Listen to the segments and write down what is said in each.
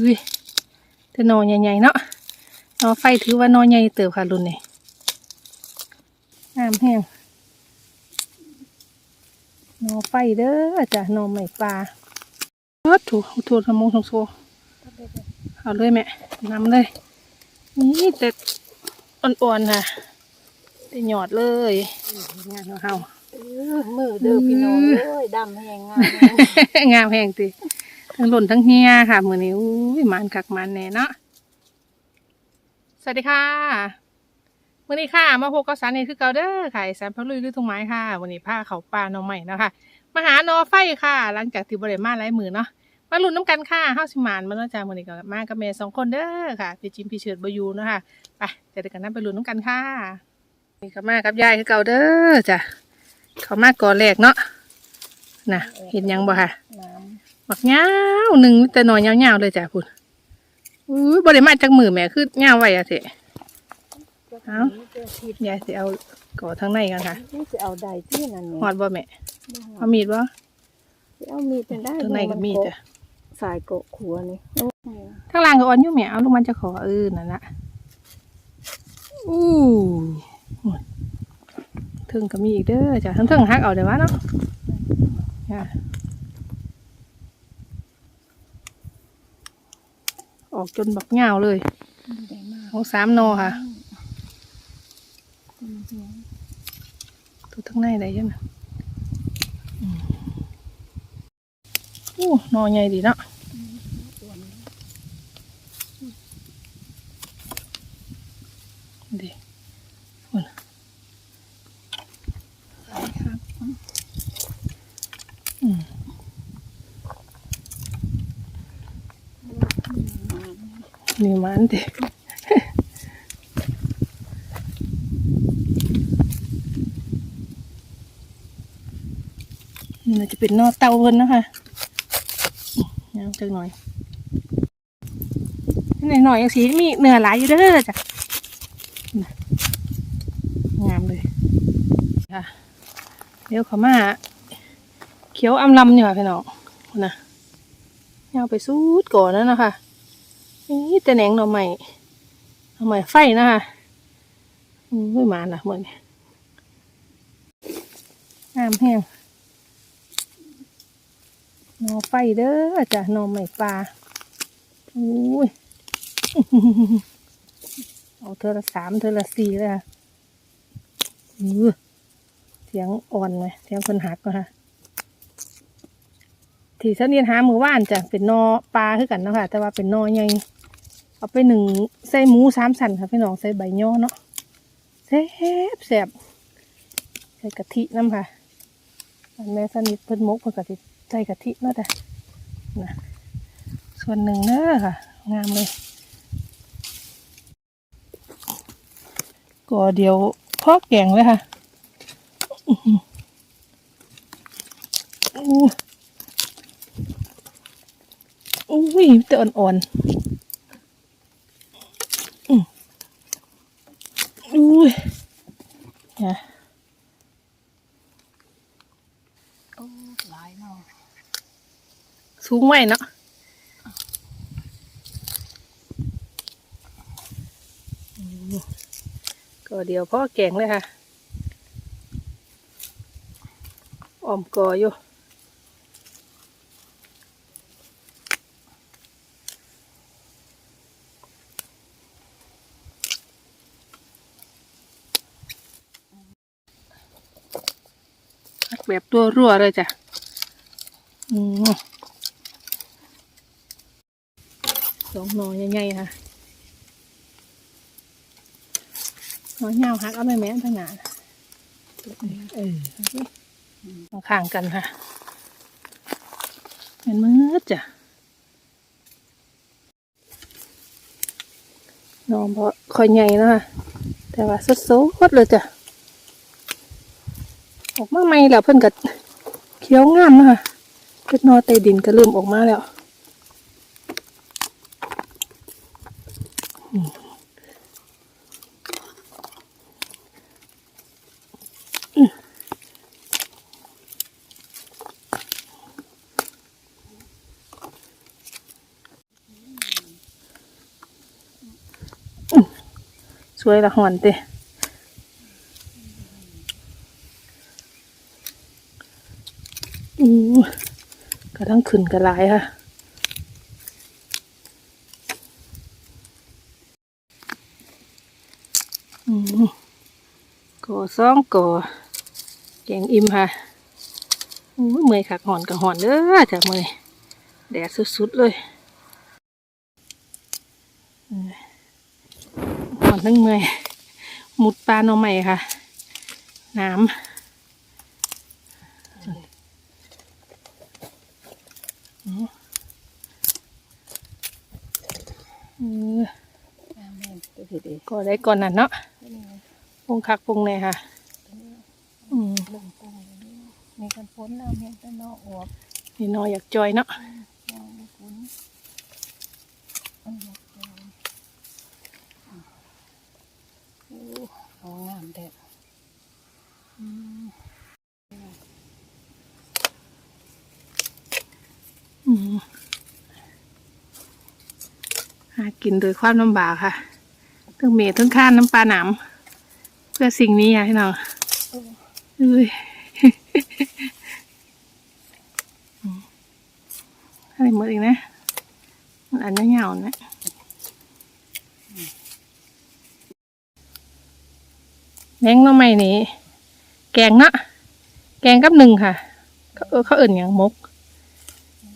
อุ้ยแต่หนอใหญ่ๆเนาะหนอไฟถือว่าหนอใหญ่เติบค่ะรุ่นนี้น้ำแห้งหนอไฟเด้อจ้ะหนอใหม่ปลาเออถูกถูกทำมงทงโซเอาเลยแม่นำเลย นี่แต่อ่อนๆค่ะแต่หยอดเลยงานของเฮาเออมือเด้อพี่น้องเอ้ยดำแหงงามแฮงงามแพงติ ทั้งหล่นทั้งเฮียค่ะมือนี้อุ้ยมันคักมันแน่เนาะสวัสดีค่ะมือนี้ค่ะมาพบกับสารเองคือเกาเด้อค่ะสารพักลุยด้วยทุ่งไม้ค่ะวันนี้ผ้าเขาปลาหนอใหม่นะคะมาหาหนอไฟค่ะ หลังจากที่บริมาหลายมือเนาะมาลุ้นน้ำกันค่ะเฮาสิมานมาเนาะจ้ามือนี้ก็มากับแม่สองคนเด้อค่ะพี่จิมพี่เฉิดบอยูนะคะไปเจอกันนะไปลุ้นน้ำกันค่ะนี่ก็มากับยายคือเกาเด้อจ้ะเขามากก่อนแรกเนาะน่ะเห็นยังบ่ค่ะ บักยาวหนึ่งแต่หน่อยยาวๆเลยจ้ะคุณอุ้ยบริมาจากมือแม่คือยาวไว้อะเถอะำเอ้าเจ้าทิพย์ยายสิเอาก่อทั้งในกันค่ะนี่จะเอาใดที่นั่นหอเนี่ยดบ่แม่เอามีดบ่สิเอามีดเป็นได้ทั้งในก็มีดจ้ะสายเกาะขัวนี่โอ้ยทั้งล่างก็อ่อนอยู่แม่เอาลูกมันจะขอเออนั่นละอู้ถึงก็มีอีกเด้อจ้ะทั้งถึงหักเอาได้วะเนาะจ้ะ ออกจนบักยาวเลยได้มากของสามโนอค่ะตัวทั้งในได้ยังนะอืมอู้หนอใหญ่ดีเนาะดีพุ่นอืม นี่มันดินี่จะเป็นนอเตาเพิ่นนะคะยังจักหน่อยนี่หน่อยยังสีมีเนื้อหลายอยู่เด้อจ้ะงามเลยค่ะเดี๋ยวขามาเขียวอำลำอยู่ค่ะพี่น้องนนะเอาไปสูดก่อนนะนะคะ นี่แต่แหนงหน่อใหม่หน่อใหม่ไฟนะคะอืมไม่มานะเหมือนงามแห้งหนอไฟเด้อจ้ะหนอใหม่ปลาอุ้ยเอาเธอละสามเธอละสี่เลยค่ะอือเสียงอ่อนไหมเสียงคนหักก็ค่ะ ที่ฉันเรียนหามือว่านจ้ะเป็นนอปลาคือกันเนาะค่ะ แต่ว่าเป็นนอใหญ่เอาไปหนึ่งใส่หมูสามสันค่ะพี่น้องใส่ใบย่อเนาะแซ่บแซ่บใส่กะทิน้ำค่ะแม่สนิทเพิ่นมกเพิ่นกะทิใส่กะทิเนาะจ้ะนะส่วนหนึ่งเด้อค่ะ งามเลยก็เดี๋ยวพ่อแกงเลยค่ะอื้ อุ้ยแต่อ่อนๆอืมอุ้ยเนี่ยโอ้หลายเนาะสูงไว้เนาะก็เดี๋ยวพ่อแกงเลยค่ะ ออมกออยู่ แบบตัวรั่วเลยจ้ะอืมสองหน่อใหญ่ๆค่ะหน่อเหงาหักเอาไปแม่นทางหนาเออเอาข้างกันค่ะเป็นมืดจ้ะหนอพอคอยใหญ่แล้วค่ะแต่ว่าสดๆเลยจ้ะ ออกมาใหม่แล้วเพื่อนก็เขียวงามนะคะเก็ดนอเต้ดินก็เริ่มออกมาแล้วสวยละหอนเตะ ทั้งขึ้นกระหลายค่ะอืมก่อสองก่อแกงอิ่มค่ะอู้ยเมื่อยขักหอนกับหอนเด้อจ้ะเมื่อยแดดสุดๆเลยหอนทั้งเมื่อยมุดปลาหน่อใหม่ค่ะ น้ำอืมอืม น้ำแม่นตัวเด็ด ก็ได้ก่อนนั่นเนาะๆนี่ไงปรุงคักปรุงแน่ค่ะ อืมลงตรงนี้มีกันพ้นน้ำแม่นแต่นอกออกนี่น้อยอยากจอยเนาะยางไม่พ้นอันนี้ยางโอ้เอางามแท้อืมอืมหากินโดยความลำบากค่ะ ทั้งเมทั้งข้านน้ำปลาหนามเพื่อสิ่งนี้ค่ะพี่น้องเอ้ยอะไรหมดอีกนะมันอันนี้เหงานะแมงน้องไม้นี่แกงเนาะแกงกับหนึ่งค่ะเขาเออเขาเอิ่นอย่างมก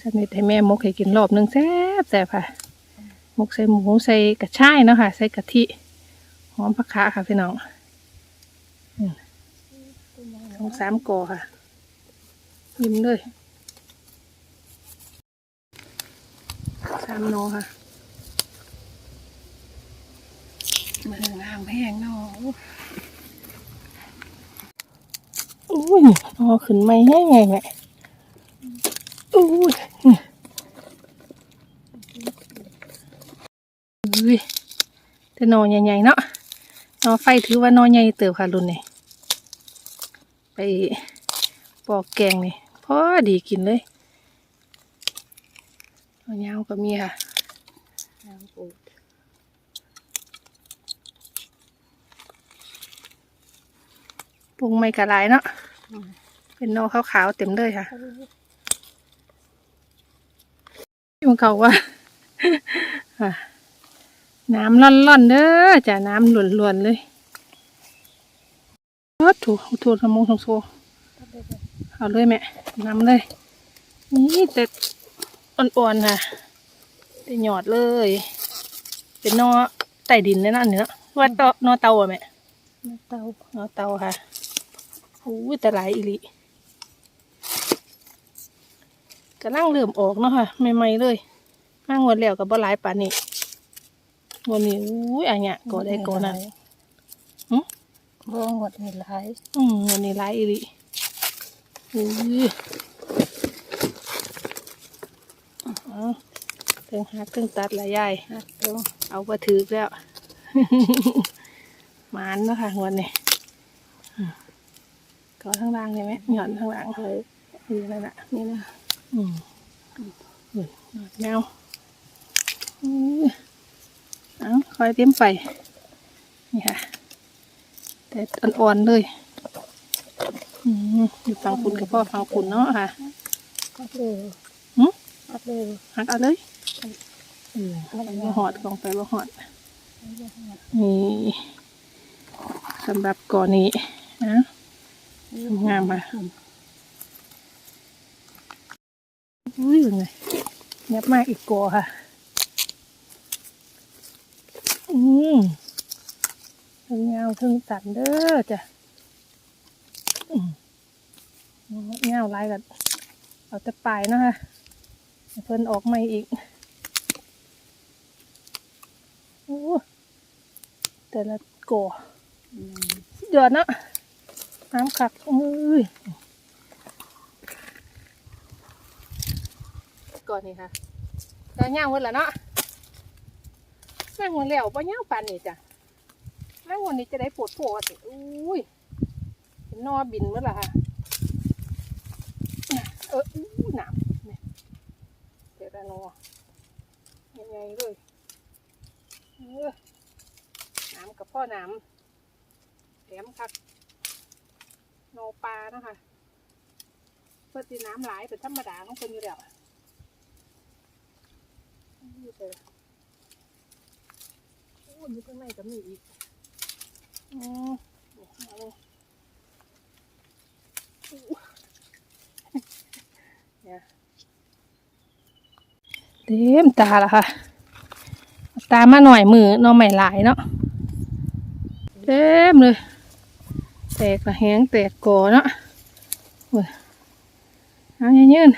ฉันนี่ให้แม่มกให้กินรอบหนึงแซ่บแซ่บค่ะ หมกใส่หมูใส่กระชายเนาะค่ะ ใส่กะทิ หอมผักขาค่ะพี่น้องอืมสองสามกอค่ะ ยิ้มเลยสามโนค่ะมืองามแห้งเนาะอุ้ยนอขึ้นไม่แห้งไงแม่อุ้ยอุ้ ยแต่นอใหญ่ๆเนาะนอไฟถือว่านอใหญ่เติบค่ะรุ่นนี้ไปปอกแกงนี่พอดีกินเลยนอยาวก็มีค่ะงามปูดปรุงไม่กระไรเนาะเป็นนอขาวๆเต็มเลยค่ะมันเขาว่าอะ น้ำร่อนๆเด้อจ้ะน้ำล้วนๆเลยโอ้ถูกถูกทำมงทงโซเอาเลยแม่น้ำเลย นี่แต่อ่อนๆค่ะแต่หยอดเลย เป็นนอใต้ดินเลยนะอันนี่เนาะว่าเตานอเตาอะแม่น้ำเต้านอเตาค่ะอู้ยแต่หลายอีหลีกำลังเริ่มออกเนาะค่ะใหม่ๆเลยห้างวดแล้วกับบ่หลายปานนี้ วันนี้อุ้ยอันเนี้ยก็ได้ก็นั่นหึบ่หมดเห็นหลายอืมวันนี้หลายอีหลีอุ้ยเอาเติงหักเติงตัดหลายยายหักตรงเอาไปถือแล้วหมานเนาะค่ะงวันนี้อืมก็ข้างล่างใช่ไหมหย่อนข้างล่างเลยนี่นั่นน่ะนี่นะอืมอืมแมวอือเอา คอยเต็มไปนี่ค่ะ แต่อ่อนๆเลยอืมอยู่ฟังคุณกับพ่อฟังคุณเนาะค่ะหักเลยหึหักเลยหักเอาเลยอืมหักไปเลยบ่หอดกองไปบ่หอด นี่สำหรับก่อนนี้นะงามอะอุ้ยเป็นไงเงียบมากอีกกัวค่ะ อืมถึงเงาถึงตันเด้อจ้ะเงาลายกันเอาแต่ปลายนะคะเพิ่นออกใหม่อีกโอ้แต่ละกัวอืมสุดยอดเนาะน้ำขักอุ้ยก่อนนี่ค่ะแล้วย่างหมดแล้วเนาะ ย่างหมดแล้วป่ย่างปานนี่จ้ะย่างวันนี้จะได้ปวดปวดสิอุ้ยเป็นนอบินหมดและค่ะเอออู้หนามเนี่ยเดี๋ยวได้นอยังไงเลยเออหนามำกับพ่อน้ำแถมคักโนปลานะคะเพื่อตีน้ำไหลเป็นธรรมดาของคนอยู่แล้วนี่เจอ โอ้ยมีข้างในก็มีอีกอ๋อาเลยเต็มตาละค่ะ ตามาหน่อยมือน้องใหม่หลายเนาะเต็มเลย แตกละแหงแตกกอเนาะเอาเยืน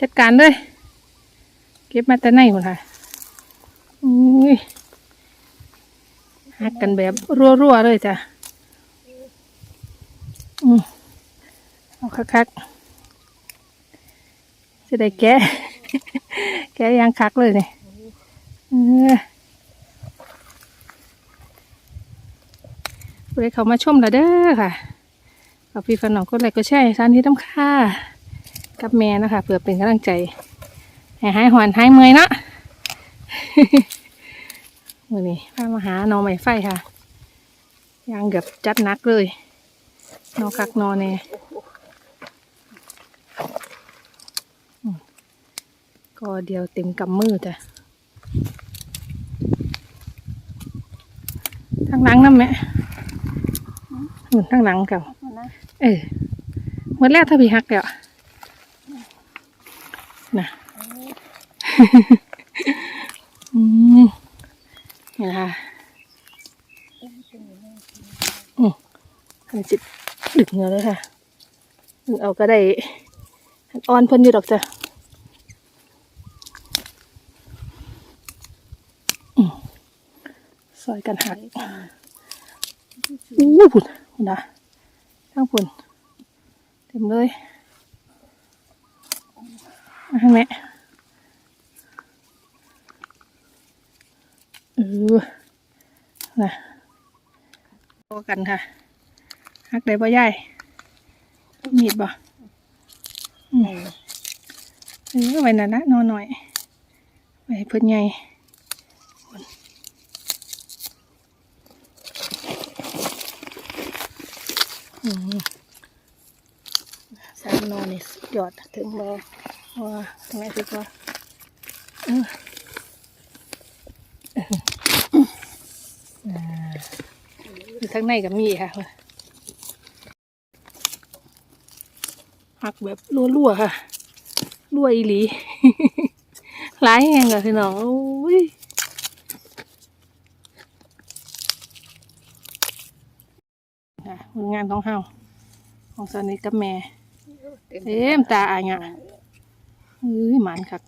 จัดการเลย เก็บมาแต่ไหนหมดค่ะอุ้ย หักกันแบบรัวๆเลยจ้ะอืมเอาคักๆจะได้แกะ แกะยางคักเลยเนี่ยเออเพื่อเขามาชมและเด้อค่ะกับพี่ฟันหนองก็เลยก็แช่ร้านที่ต้ำค่ากับแม่นะคะเพื่อเป็นกำลังใจให้หายหอนหายเมยเนะ วันนี้พามาหาหนอใหม่ไฟค่ะยางเกือบจัดหนักเลยนอคักนอแน่อืมก็เดียวเต็มกำมือจ้ะทางหลังนั่นแม่หมุนทางหลังเก่าเอานะเออหมดแล้วถ้าพี่ฮักแล้วนะอืม นี่นะคะอืมอันจิตดึกเงือเลยค่ะเอาก็ได้อ่อนเพิ่นอยู่ดอกจ้ะอืมซอยกันหักอู้ผุนผุนนะทั้งผุนเต็มเลยให้แม่ ออนะพอกันค่ะหักได้บ่ย่ายมีดบ่อืมเออไว้นั่นนะนอนหน่อยไว้เพิ่นใหญ่อืมสามนอนนี่สุดยอดถึงบอว่าทำไมถึงว่าอืมอ่ อยู่ข้างในก็มีค่ะหักแบบรั่วๆค่ะรั่วอีหลีหลายแห่งอะพี่น้องโอ้ยค่ะผลงานของเฮาของสนิทกับแม่เต็มตาอะเนี่ยเฮ้ยหมันคัก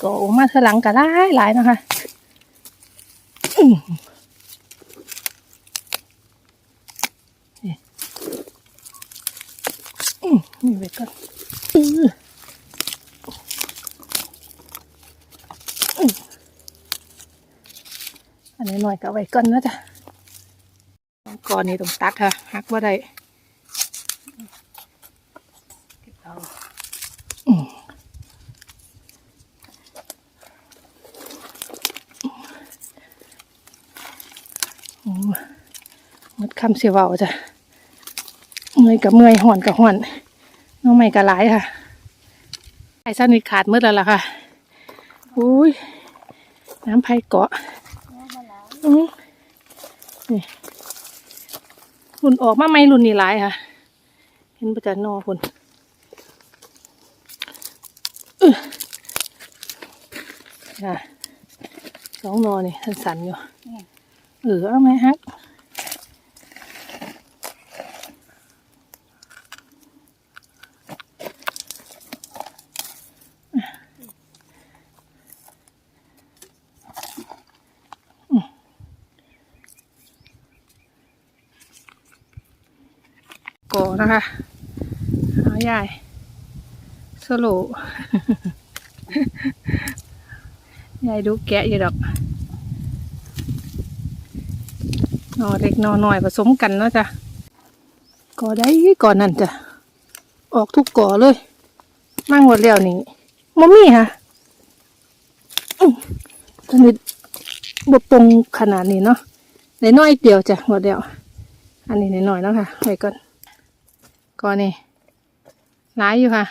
ก็ออกมาเธอหลังก็หลายหลายเนาะคะอื้อนี่อื้อ นี่ไว้ก่อนอืมอืมอันนี้หน่อยก็ไว้ก่อนนะจ๊ะก่อนนี้ต้องตัดค่ะหักว่าได้เก็บเอาโอ้หมดคำเสียเบาจ้ะเมื่อยกับเมื่อยห่อนกับห่อน น้องใหม่กับหลายค่ะไอ้สั้นนี่ขาดมืดแล้วล่ะค่ะอุ้ยน้ำไผ่เกาะเอามาล้างอือนี่รุ่นออกมาไหมรุ่นนี้หลายค่ะ เห็นประจันนอคนอื้อค่ะสองนอนี่สันๆอยู่นี่เออเอาไหมฮัก กอนะคะเอาใหญ่สโลยายดูแกะอยู่ดอกนอเล็กนอหน่อยผสมกันเนาะจ้ะก่อได้ก่อนนั่นจ้ะ ออกทุกก่อเลยมั่งหมดแล้วนี่มมี่ค่ะอื้อตอนนี้บปงขนาดนี้เนาะในน้อยเดียวจ้ะหมดเดียวอันนี้น้อยๆเนาะค่ะไว้ก่อน ก่อนนี่ร้ายอยู่ค่ะ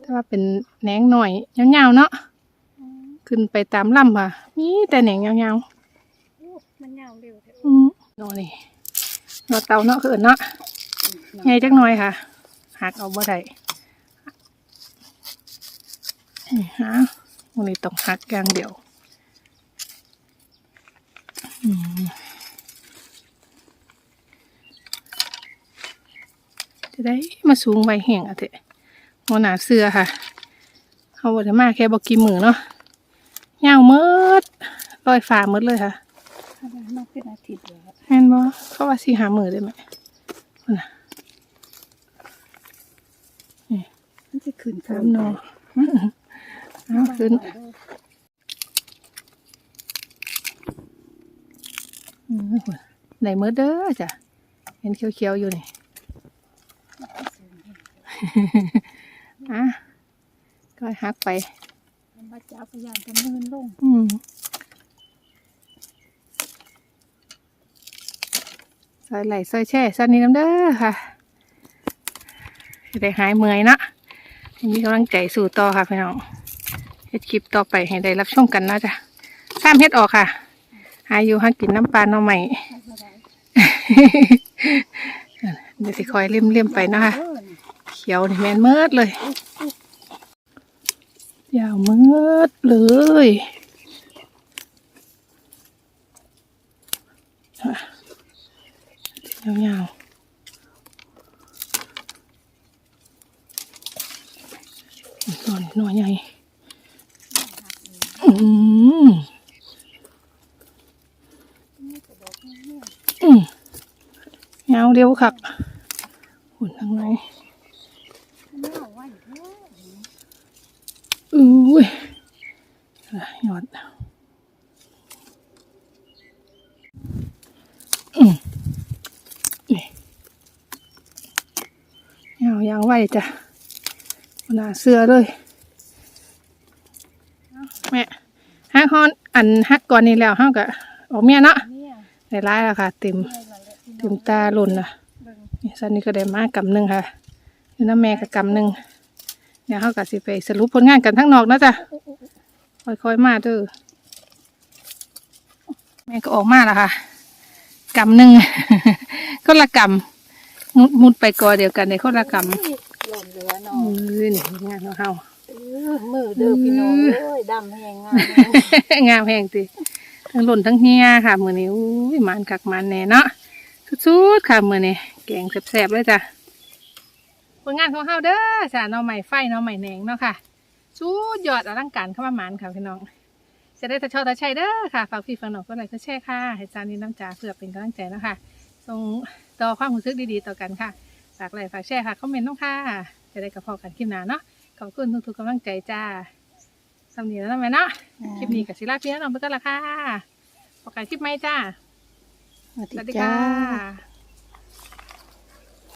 แต่ว่าเป็นแหนงหน่อยยาวๆเนาะขึ้นไปตามลำค่ะมีแต่แหนงยาวโอ้มันยาวเร็วแท้ๆอืมนอนี่นอเตาเนาะคือเอิ้นเนาะใหญ่จักหน่อยค่ะหักเอาบ่ได้นี่ฮะวันนี้ต้องหักอย่างเดียว อืม จะได้มาสูงใบแห้งอะเถอะหัวหนาเสื้อค่ะเขาบอกมาแค่บอกกี่มือเนาะยาวเมืดลอยฟ้าเมืดเลยค่ะทำไมมาเป็นอาทิตย์แล้วแม่นบ่เขาว่าสีหามือได้ไหมพุ่นน่ะมันจะขึ้นสามหนอเอาขึ้นอืมพุ่นไหนมืดเด้อจ้ะเห็นเขียวๆอยู่นี่ อะก็หักไปมันมาจับพยายามจะมืนลง อืมซอยไหลซอยแช่ซอยนี้น้ำเด้อค่ะจะได้หายเมื่อยเนาะให้มีกำลังใจสู่ต่อค่ะพี่น้องเฮ็ดคลิปต่อไปให้ได้รับชมกันเนาะจ้ะข้ามเฮ็ดออกค่ะ หาอยู่หากินน้ำปลาหน่อใหม่เดี๋ยวสิคอยเลี่ยมๆไปเนาะคะเออนี่เขียวนี่แมนเมิดเลย ยาวเมิดเลยอะยาวๆหน่อยหน่อยใหญ่อืมอืมยาวเร็วคักหุ่นทางไหน มันยาวไว้เด้อ อุ้ยอะยอดอืมนี่ยา ว้จ้ะหนาเสื้อเลยแม่ฮักฮอนอันฮักก่อนนี้แล้วฮักกะออกเมียเนาะเนี่ยได้ร้ายแล้วค่ะ เต็มเต็มตาหล่นนะนี่สันนี้ก็ได้มากำหนึ่งค่ะนี่น้าแม่กับกำหนึ่งเดี๋ยเขาก็สิไปสรุปผลงานกันทั้งนอกนะจ้ะค่อยๆมาเด้อแม่ก็ออกมาแล้วค่ะกำหนึ่งก็ละกำ มุดมุดไปกอเดียวกันในคนละกำหล่นเหลือเนาะมือนี่งานของเฮาเออมือเด้อพี่น้องเอ้ยดำแหงงามแฮงงามแพงติทั้งหล่นทั้งเฮียค่ะมือนี้อุ้ยหมันกักหมันแน่เนาะสุดๆค่ะมือนี้แกงแซ่บๆเลยจ้ะผลงานของเฮาเด้อจ้ะหน้อใหม่ไฟหน้อใหม่แหนงเนาะค่ะสุดยอดอลังการเข้ามาหมันค่ะพี่น้องจะได้ตะชอตะชัยเด้อค่ะฝากพี่ฝากน้องก็ไลค์ก็แชร์ค่ะให้จานนี้น้ำจ่าเพื่อเป็นกำลังใจเนาะคะส่ง ต่อความรู้สึกดีๆ ต่อกันค่ะ ฝากไลค์ฝากแชร์ค่ะ คอมเมนต์น้องค่ะ จะได้กับพอกันคลิปหน้าเนาะ ขอบคุณทุกๆกำลังใจจ้าสำเนียงแล้วนะแม่เนาะ คลิปนี้กับศิลาพี่น้องเพื่อนกันละค่ะพอกันคลิปไหมจ้า สวัสสวัสดีดีจ้าค่ะ